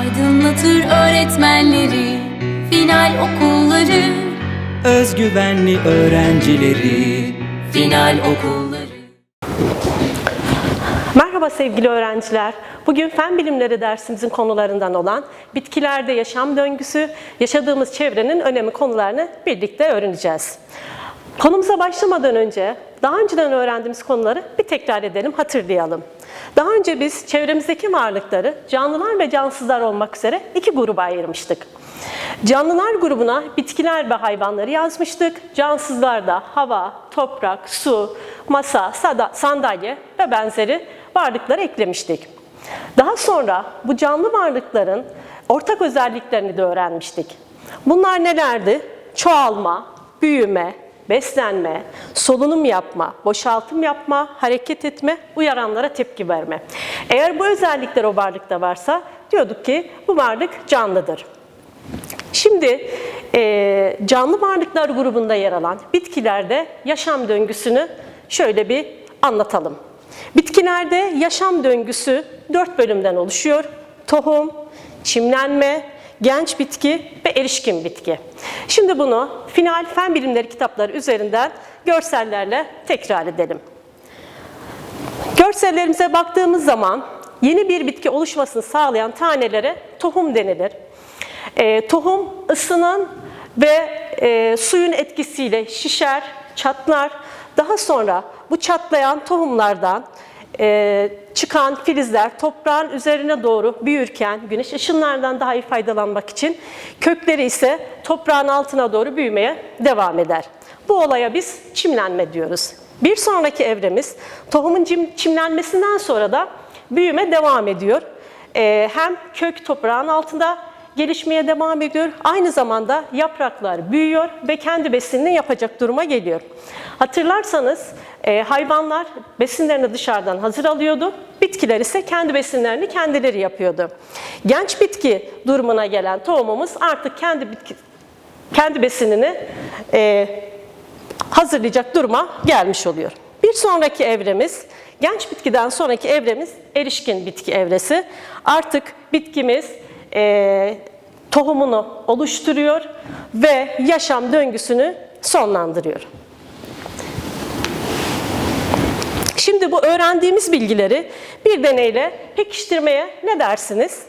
Aydınlatır öğretmenleri Final okulları Özgüvenli öğrencileri Final okulları Merhaba sevgili öğrenciler. Bugün fen bilimleri dersimizin konularından olan bitkilerde yaşam döngüsü, yaşadığımız çevrenin önemi konularını birlikte öğreneceğiz. Konumuza başlamadan önce daha önceden öğrendiğimiz konuları bir tekrar edelim, hatırlayalım. Daha önce biz çevremizdeki varlıkları canlılar ve cansızlar olmak üzere iki gruba ayırmıştık. Canlılar grubuna bitkiler ve hayvanları yazmıştık. Cansızlarda hava, toprak, su, masa, sandalye ve benzeri varlıkları eklemiştik. Daha sonra bu canlı varlıkların ortak özelliklerini de öğrenmiştik. Bunlar nelerdi? Çoğalma, büyüme, beslenme, solunum yapma, boşaltım yapma, hareket etme, uyaranlara tepki verme. Eğer bu özellikler o varlıkta varsa diyorduk ki bu varlık canlıdır. Şimdi e, canlı varlıklar grubunda yer alan bitkilerde yaşam döngüsünü şöyle bir anlatalım. Bitkilerde yaşam döngüsü dört bölümden oluşuyor. Tohum, çimlenme, genç bitki ve erişkin bitki. Şimdi bunu final fen bilimleri kitapları üzerinden görsellerle tekrar edelim. Görsellerimize baktığımız zaman yeni bir bitki oluşmasını sağlayan tanelere tohum denilir. E, tohum ısının ve e, suyun etkisiyle şişer, çatlar. Daha sonra bu çatlayan tohumlardan e, çıkan filizler toprağın üzerine doğru büyürken güneş ışınlardan daha iyi faydalanmak için kökleri ise toprağın altına doğru büyümeye devam eder. Bu olaya biz çimlenme diyoruz. Bir sonraki evremiz tohumun çimlenmesinden sonra da büyüme devam ediyor. Ee, hem kök toprağın altında gelişmeye devam ediyor. Aynı zamanda yapraklar büyüyor ve kendi besinini yapacak duruma geliyor. Hatırlarsanız e, hayvanlar besinlerini dışarıdan hazır alıyordu. Bitkiler ise kendi besinlerini kendileri yapıyordu. Genç bitki durumuna gelen tohumumuz artık kendi bitki, kendi besinini e, hazırlayacak duruma gelmiş oluyor. Bir sonraki evremiz, genç bitkiden sonraki evremiz erişkin bitki evresi. Artık bitkimiz e, tohumunu oluşturuyor ve yaşam döngüsünü sonlandırıyor. Şimdi bu öğrendiğimiz bilgileri bir deneyle pekiştirmeye ne dersiniz?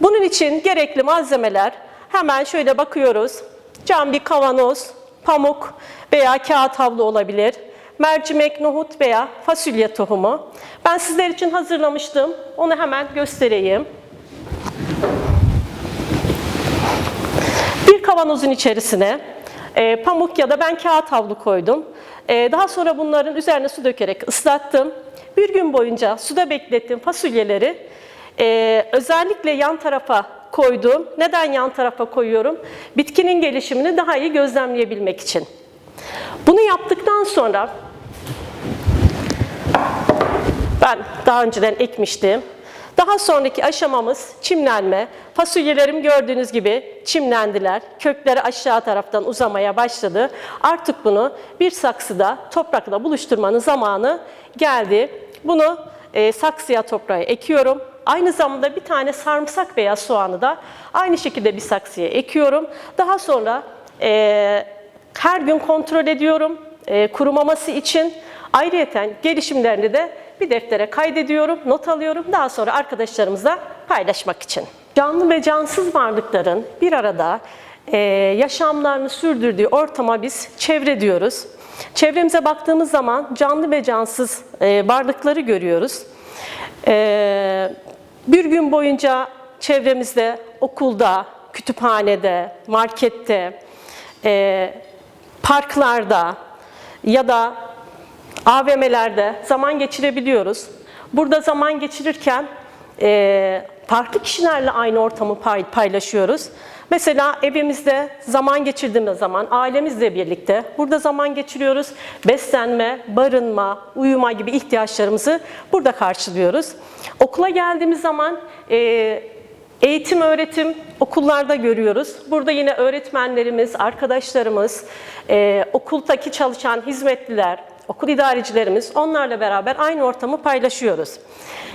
Bunun için gerekli malzemeler hemen şöyle bakıyoruz. Cam bir kavanoz, pamuk veya kağıt havlu olabilir. Mercimek, nohut veya fasulye tohumu. Ben sizler için hazırlamıştım. Onu hemen göstereyim. Bir kavanozun içerisine e, pamuk ya da ben kağıt havlu koydum. E, daha sonra bunların üzerine su dökerek ıslattım. Bir gün boyunca suda beklettim fasulyeleri. E, özellikle yan tarafa koydum. Neden yan tarafa koyuyorum? Bitkinin gelişimini daha iyi gözlemleyebilmek için. Bunu yaptıktan sonra ben daha önceden ekmiştim. Daha sonraki aşamamız çimlenme. Fasulyelerim gördüğünüz gibi çimlendiler. Kökleri aşağı taraftan uzamaya başladı. Artık bunu bir saksıda toprakla buluşturmanın zamanı geldi. Bunu e, saksıya toprağa ekiyorum. Aynı zamanda bir tane sarımsak veya soğanı da aynı şekilde bir saksıya ekiyorum. Daha sonra e, her gün kontrol ediyorum e, kurumaması için. Ayrıyeten gelişimlerini de bir deftere kaydediyorum, not alıyorum. Daha sonra arkadaşlarımızla paylaşmak için. Canlı ve cansız varlıkların bir arada e, yaşamlarını sürdürdüğü ortama biz çevre diyoruz. Çevremize baktığımız zaman canlı ve cansız e, varlıkları görüyoruz. E, bir gün boyunca çevremizde, okulda, kütüphanede, markette, e, parklarda ya da AVM'lerde zaman geçirebiliyoruz. Burada zaman geçirirken e, farklı kişilerle aynı ortamı pay- paylaşıyoruz. Mesela evimizde zaman geçirdiğimiz zaman ailemizle birlikte burada zaman geçiriyoruz. Beslenme, barınma, uyuma gibi ihtiyaçlarımızı burada karşılıyoruz. Okula geldiğimiz zaman e, Eğitim, öğretim okullarda görüyoruz. Burada yine öğretmenlerimiz, arkadaşlarımız, e, okuldaki çalışan hizmetliler, okul idarecilerimiz onlarla beraber aynı ortamı paylaşıyoruz.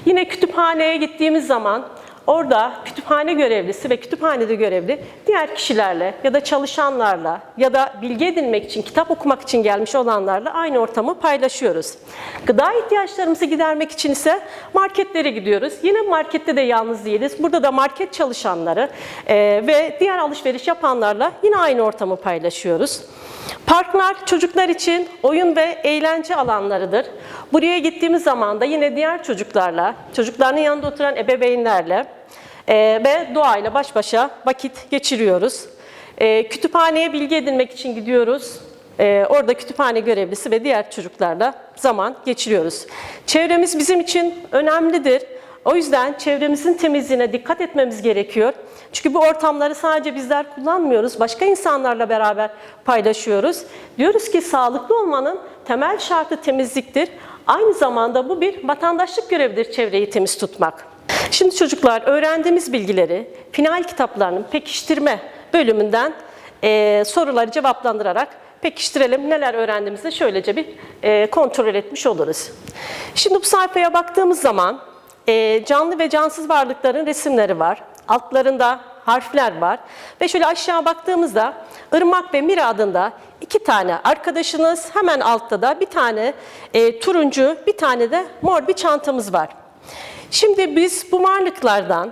Yine kütüphaneye gittiğimiz zaman Orada kütüphane görevlisi ve kütüphanede görevli diğer kişilerle ya da çalışanlarla ya da bilgi edinmek için, kitap okumak için gelmiş olanlarla aynı ortamı paylaşıyoruz. Gıda ihtiyaçlarımızı gidermek için ise marketlere gidiyoruz. Yine markette de yalnız değiliz. Burada da market çalışanları ve diğer alışveriş yapanlarla yine aynı ortamı paylaşıyoruz. Parklar çocuklar için oyun ve eğlence alanlarıdır. Buraya gittiğimiz zaman da yine diğer çocuklarla, çocukların yanında oturan ebeveynlerle e, ve doğayla baş başa vakit geçiriyoruz. E, kütüphaneye bilgi edinmek için gidiyoruz. E, orada kütüphane görevlisi ve diğer çocuklarla zaman geçiriyoruz. Çevremiz bizim için önemlidir. O yüzden çevremizin temizliğine dikkat etmemiz gerekiyor. Çünkü bu ortamları sadece bizler kullanmıyoruz, başka insanlarla beraber paylaşıyoruz. Diyoruz ki sağlıklı olmanın temel şartı temizliktir. Aynı zamanda bu bir vatandaşlık görevidir çevreyi temiz tutmak. Şimdi çocuklar öğrendiğimiz bilgileri final kitaplarının pekiştirme bölümünden eee, soruları cevaplandırarak pekiştirelim. Neler öğrendiğimizi şöylece bir eee, kontrol etmiş oluruz. Şimdi bu sayfaya baktığımız zaman eee, canlı ve cansız varlıkların resimleri var. Altlarında harfler var. Ve şöyle aşağı baktığımızda Irmak ve Mira adında iki tane arkadaşınız hemen altta da bir tane eee, turuncu bir tane de mor bir çantamız var. Şimdi biz bu varlıklardan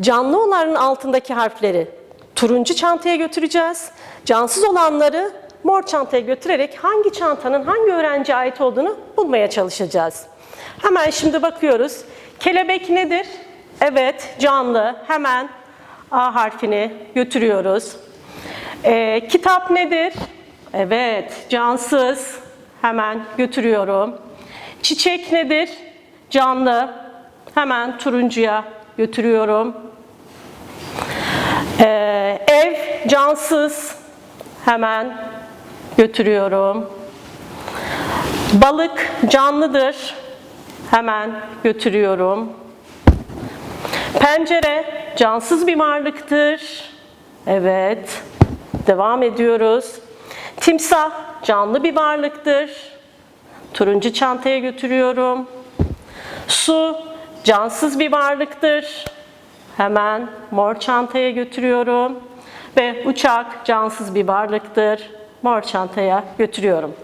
canlı olanların altındaki harfleri turuncu çantaya götüreceğiz. Cansız olanları mor çantaya götürerek hangi çantanın hangi öğrenciye ait olduğunu bulmaya çalışacağız. Hemen şimdi bakıyoruz. Kelebek nedir? Evet, canlı. Hemen A harfini götürüyoruz. Ee, kitap nedir? Evet, cansız. Hemen götürüyorum. Çiçek nedir? Canlı. Hemen turuncuya götürüyorum. Ee, ev cansız. Hemen götürüyorum. Balık canlıdır. Hemen götürüyorum. Pencere cansız bir varlıktır. Evet. Devam ediyoruz. Timsah canlı bir varlıktır. Turuncu çantaya götürüyorum. Su cansız bir varlıktır. Hemen mor çantaya götürüyorum. Ve uçak cansız bir varlıktır. Mor çantaya götürüyorum.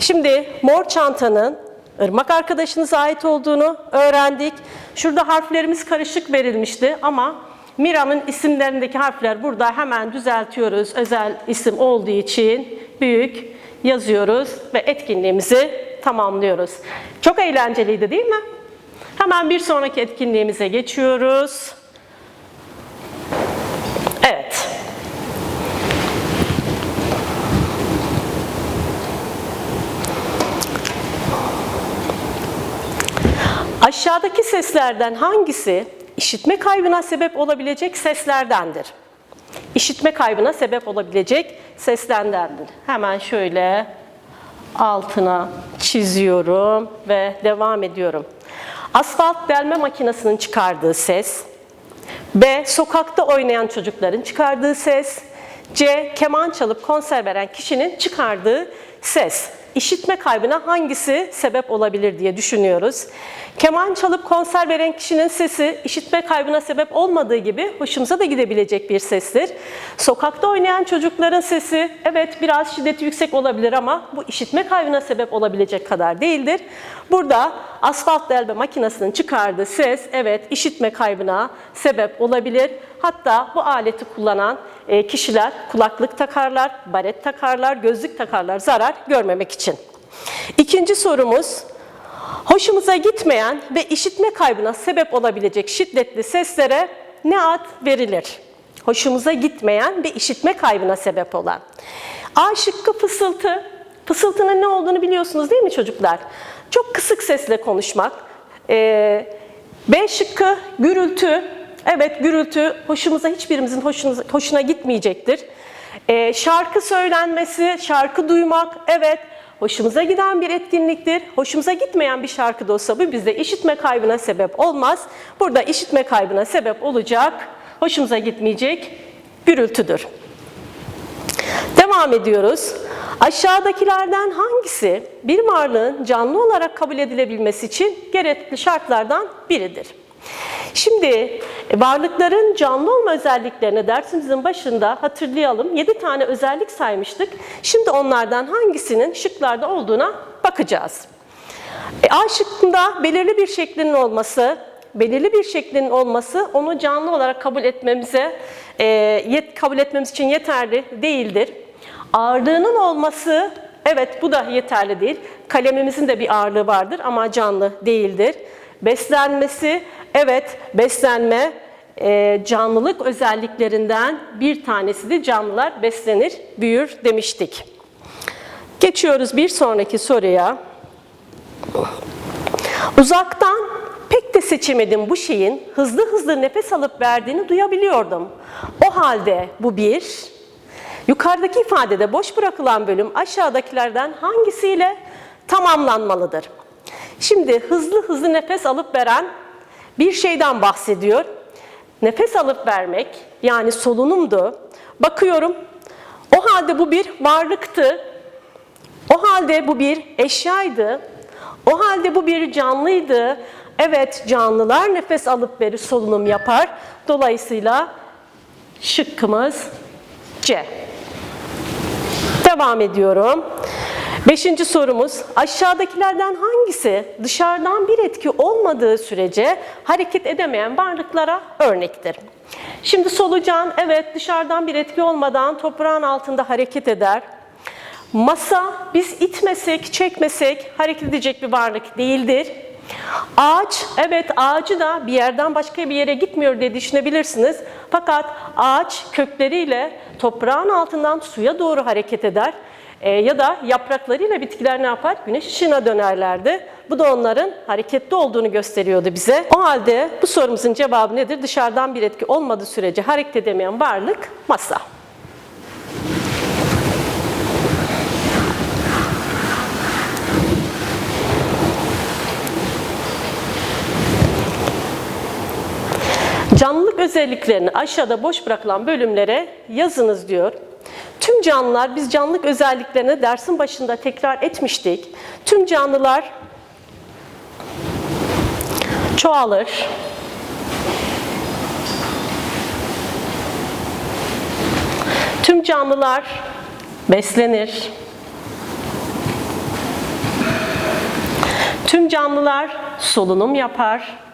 Şimdi mor çantanın ırmak arkadaşınıza ait olduğunu öğrendik. Şurada harflerimiz karışık verilmişti ama Mira'nın isimlerindeki harfler burada hemen düzeltiyoruz. Özel isim olduğu için büyük yazıyoruz ve etkinliğimizi tamamlıyoruz. Çok eğlenceliydi değil mi? Hemen bir sonraki etkinliğimize geçiyoruz. Evet. Aşağıdaki seslerden hangisi işitme kaybına sebep olabilecek seslerdendir? İşitme kaybına sebep olabilecek seslerdendir. Hemen şöyle altına çiziyorum ve devam ediyorum. Asfalt delme makinesinin çıkardığı ses, B. Sokakta oynayan çocukların çıkardığı ses, C. Keman çalıp konser veren kişinin çıkardığı ses. İşitme kaybına hangisi sebep olabilir diye düşünüyoruz. Keman çalıp konser veren kişinin sesi işitme kaybına sebep olmadığı gibi hoşumuza da gidebilecek bir sestir. Sokakta oynayan çocukların sesi evet biraz şiddeti yüksek olabilir ama bu işitme kaybına sebep olabilecek kadar değildir. Burada asfalt delme makinesinin çıkardığı ses evet işitme kaybına sebep olabilir. Hatta bu aleti kullanan e, kişiler kulaklık takarlar, baret takarlar, gözlük takarlar zarar görmemek için. İkinci sorumuz hoşumuza gitmeyen ve işitme kaybına sebep olabilecek şiddetli seslere ne ad verilir? Hoşumuza gitmeyen ve işitme kaybına sebep olan. A şıkkı fısıltı. Fısıltının ne olduğunu biliyorsunuz değil mi çocuklar? Çok kısık sesle konuşmak. Ee, B şıkkı gürültü. Evet gürültü hoşumuza hiçbirimizin hoşuna, hoşuna gitmeyecektir. Ee, şarkı söylenmesi, şarkı duymak evet hoşumuza giden bir etkinliktir. Hoşumuza gitmeyen bir şarkı da olsa bu bizde işitme kaybına sebep olmaz. Burada işitme kaybına sebep olacak, hoşumuza gitmeyecek gürültüdür. Devam ediyoruz. Aşağıdakilerden hangisi bir varlığın canlı olarak kabul edilebilmesi için gerekli şartlardan biridir? Şimdi e, varlıkların canlı olma özelliklerini dersimizin başında hatırlayalım. 7 tane özellik saymıştık. Şimdi onlardan hangisinin şıklarda olduğuna bakacağız. E, A şıkkında belirli bir şeklinin olması, belirli bir şeklinin olması onu canlı olarak kabul etmemize e, yet, kabul etmemiz için yeterli değildir. Ağırlığının olması evet bu da yeterli değil. Kalemimizin de bir ağırlığı vardır ama canlı değildir. Beslenmesi evet beslenme e, canlılık özelliklerinden bir tanesidir. Canlılar beslenir, büyür demiştik. Geçiyoruz bir sonraki soruya. Uzaktan pek de seçemedim bu şeyin hızlı hızlı nefes alıp verdiğini duyabiliyordum. O halde bu bir. Yukarıdaki ifadede boş bırakılan bölüm aşağıdakilerden hangisiyle tamamlanmalıdır? Şimdi hızlı hızlı nefes alıp veren bir şeyden bahsediyor. Nefes alıp vermek yani solunumdu. Bakıyorum o halde bu bir varlıktı. O halde bu bir eşyaydı. O halde bu bir canlıydı. Evet canlılar nefes alıp verir solunum yapar. Dolayısıyla şıkkımız C. Devam ediyorum. Beşinci sorumuz aşağıdakilerden hangisi dışarıdan bir etki olmadığı sürece hareket edemeyen varlıklara örnektir? Şimdi solucan evet dışarıdan bir etki olmadan toprağın altında hareket eder. Masa biz itmesek, çekmesek hareket edecek bir varlık değildir. Ağaç, evet ağacı da bir yerden başka bir yere gitmiyor diye düşünebilirsiniz. Fakat ağaç kökleriyle toprağın altından suya doğru hareket eder. Ee, ya da yapraklarıyla bitkiler ne yapar? Güneş ışığına dönerlerdi. Bu da onların hareketli olduğunu gösteriyordu bize. O halde bu sorumuzun cevabı nedir? Dışarıdan bir etki olmadığı sürece hareket edemeyen varlık masa. Canlılık özelliklerini aşağıda boş bırakılan bölümlere yazınız diyor. Tüm canlılar, biz canlılık özelliklerini dersin başında tekrar etmiştik. Tüm canlılar çoğalır. Tüm canlılar beslenir. Tüm canlılar solunum yapar.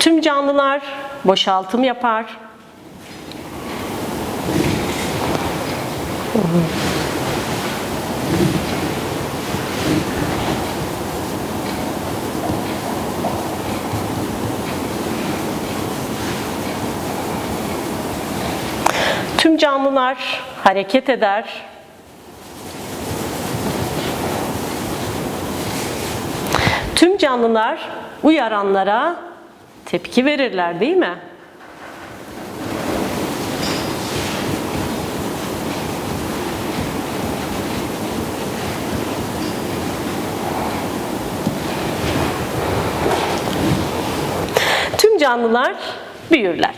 Tüm canlılar boşaltım yapar. Tüm canlılar hareket eder. Tüm canlılar uyaranlara tepki verirler değil mi? Tüm canlılar büyürler.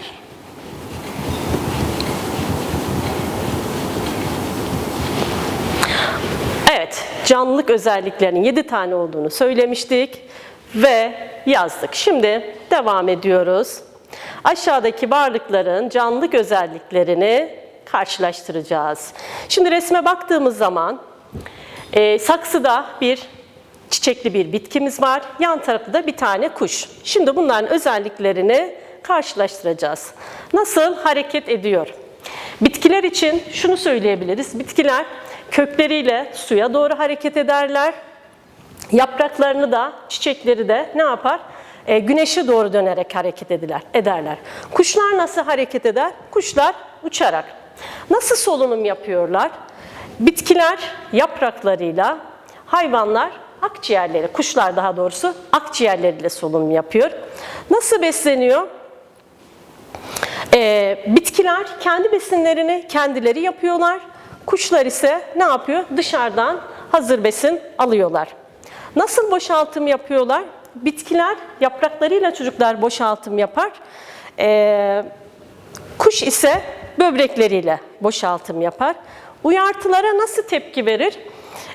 Evet, canlılık özelliklerinin 7 tane olduğunu söylemiştik ve yazdık. Şimdi devam ediyoruz. Aşağıdaki varlıkların canlılık özelliklerini karşılaştıracağız. Şimdi resme baktığımız zaman e, saksıda bir çiçekli bir bitkimiz var. Yan tarafta da bir tane kuş. Şimdi bunların özelliklerini karşılaştıracağız. Nasıl hareket ediyor? Bitkiler için şunu söyleyebiliriz. Bitkiler kökleriyle suya doğru hareket ederler. Yapraklarını da, çiçekleri de ne yapar? E, güneşe doğru dönerek hareket ediler, ederler. Kuşlar nasıl hareket eder? Kuşlar uçarak. Nasıl solunum yapıyorlar? Bitkiler yapraklarıyla, hayvanlar akciğerleri, kuşlar daha doğrusu akciğerleriyle solunum yapıyor. Nasıl besleniyor? Ee, bitkiler kendi besinlerini kendileri yapıyorlar. Kuşlar ise ne yapıyor? Dışarıdan hazır besin alıyorlar. Nasıl boşaltım yapıyorlar? Bitkiler yapraklarıyla çocuklar boşaltım yapar. Ee, kuş ise böbrekleriyle boşaltım yapar. Uyartılara nasıl tepki verir?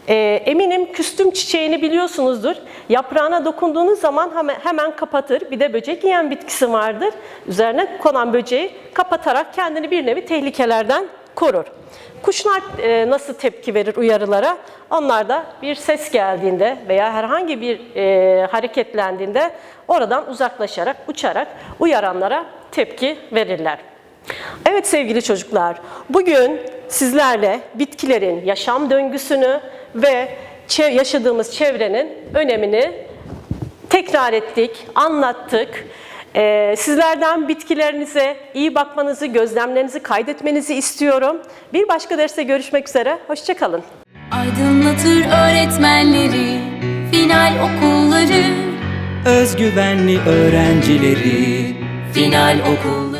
Ee, eminim küstüm çiçeğini biliyorsunuzdur. Yaprağına dokunduğunuz zaman hemen kapatır. Bir de böcek yiyen bitkisi vardır. Üzerine konan böceği kapatarak kendini bir nevi tehlikelerden korur. Kuşlar e, nasıl tepki verir uyarılara? Onlar da bir ses geldiğinde veya herhangi bir e, hareketlendiğinde oradan uzaklaşarak, uçarak uyaranlara tepki verirler. Evet sevgili çocuklar, bugün sizlerle bitkilerin yaşam döngüsünü ve yaşadığımız çevrenin önemini tekrar ettik, anlattık. Ee, sizlerden bitkilerinize iyi bakmanızı, gözlemlerinizi kaydetmenizi istiyorum. Bir başka derste görüşmek üzere, hoşçakalın. Aydınlatır öğretmenleri Final okulları Özgüvenli öğrencileri Final okulları